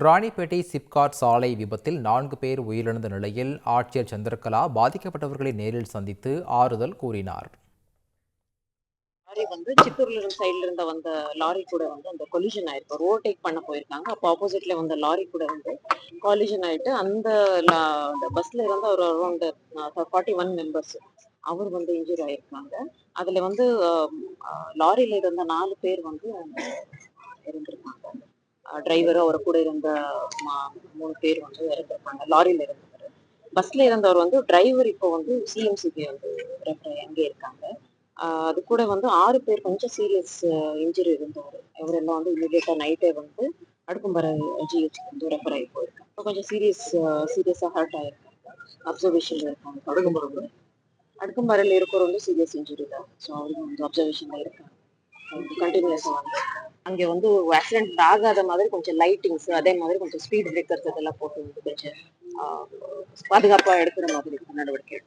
ராணிப்பேட்டை சிப்காட் சாலை விபத்தில் நான்கு பேர் உயிரிழந்த நிலையில் ஆட்சியர் சந்திரகலா பாதிக்கப்பட்டவர்களை நேரில் சந்தித்து ஆறுதல் கூறினார். லாரி வந்து சித்தூர்ல இருந்த சைட்ல இருந்த வந்த லாரி கூட வந்து அந்த கொலிஷன் ஆயிருக்கு. ஓவர்டேக் பண்ண போயிருக்காங்க. அப்போ ஆப்போசிட்ல வந்த லாரி கூட வந்து கொலிஷன் ஆயிட்டு அந்த லா- அந்த பஸ்ல இருந்து ஒரு அரௌண்ட் ஃபார்ட்டி ஒன் மெம்பர்ஸ் அவர் வந்து இன்ஜூரி ஆயிருக்காங்க. அதுல வந்து லாரியில இருந்த நாலு பேர் வந்து டிரைவர் அவர் கூட இருந்த மூணு பேர் வந்து இறந்திருக்காங்க லாரியில இருந்தவர். பஸ்ல இருந்தவர் வந்து டிரைவர் இப்போ வந்து சிஎம்சிபி வந்து ரெஃபர் அங்கே இருக்காங்க. அது கூட வந்து ஆறு பேர் கொஞ்சம் சீரியஸ் இன்ஜுரி இருந்தவர். இவரெல்லாம் வந்து இமீடியட்டா நைட்டே வந்து அடுக்கும்பரை ஜிஹெச் வந்து ரெஃபர் ஆகி போயிருக்காங்க இப்ப கொஞ்சம் சீரியஸ் சீரியஸா ஹர்ட் ஆயிருக்காங்க. அப்சர்வேஷன்ல இருக்காங்க. அடுக்கும்பரை அடுக்கும்பரையில் இருக்கிற வந்து சீரியஸ் இன்ஜுரி தான். ஸோ அவருக்கு வந்து அப்சர்வேஷன்ல இருக்காங்க. கண்டினியூஸா வந்து அங்கே வந்து ஆக்சிடென்ட் ஆகாத மாதிரி கொஞ்சம் லைட்டிங்ஸ் அதே மாதிரி கொஞ்சம் ஸ்பீட் பிரேக்கர்ஸ் இதெல்லாம் போட்டு வந்து கொஞ்சம் ஆஹ், பாதுகாப்பா எடுக்கிற மாதிரி நடவடிக்கை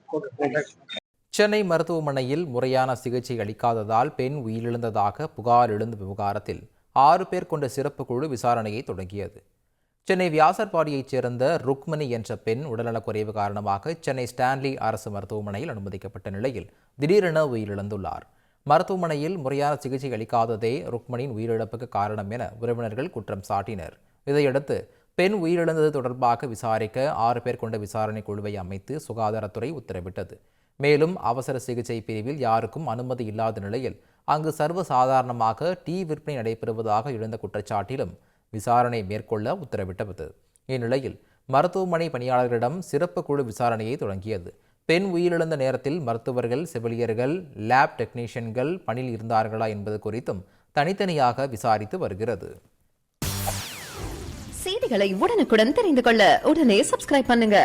சென்னை மருத்துவமனையில் முறையான சிகிச்சை அளிக்காததால் பெண் உயிரிழந்ததாக புகார் எழுந்த விவகாரத்தில் ஆறு பேர் கொண்ட சிறப்பு குழு விசாரணையை தொடங்கியது. சென்னை வியாசர்பாடியைச் சேர்ந்த ருக்மணி என்ற பெண் உடல்நலக்குறைவு காரணமாக சென்னை ஸ்டான்லி அரசு மருத்துவமனையில் அனுமதிக்கப்பட்ட நிலையில் திடீரென உயிரிழந்துள்ளார். மருத்துவமனையில் முறையான சிகிச்சை அளிக்காததே ருக்மணியின் உயிரிழப்புக்கு காரணம் என உறவினர்கள் குற்றம் சாட்டினர். இதையடுத்து பெண் உயிரிழந்தது தொடர்பாக விசாரிக்க ஆறு பேர் கொண்ட விசாரணை குழுவை அமைத்து சுகாதாரத்துறை உத்தரவிட்டது. மேலும் அவசர சிகிச்சை பிரிவில் யாருக்கும் அனுமதி இல்லாத நிலையில் அங்கு சர்வசாதாரணமாக டீ விற்பனை நடைபெறுவதாக எழுந்த குற்றச்சாட்டிலும் விசாரணை மேற்கொள்ள உத்தரவிட்டது. இந்நிலையில் மருத்துவமனை பணியாளர்களிடம் சிறப்பு குழு விசாரணையை தொடங்கியது. பெண் உயிரிழந்த நேரத்தில் மருத்துவர்கள் செவிலியர்கள் லேப் டெக்னீஷியன்கள் பணியில் இருந்தார்களா என்பது குறித்தும் தனித்தனியாக விசாரித்து வருகிறது. செய்திகளை உடனுக்குடன் தெரிந்து கொள்ள உடனே சப்ஸ்கிரைப் பண்ணுங்க.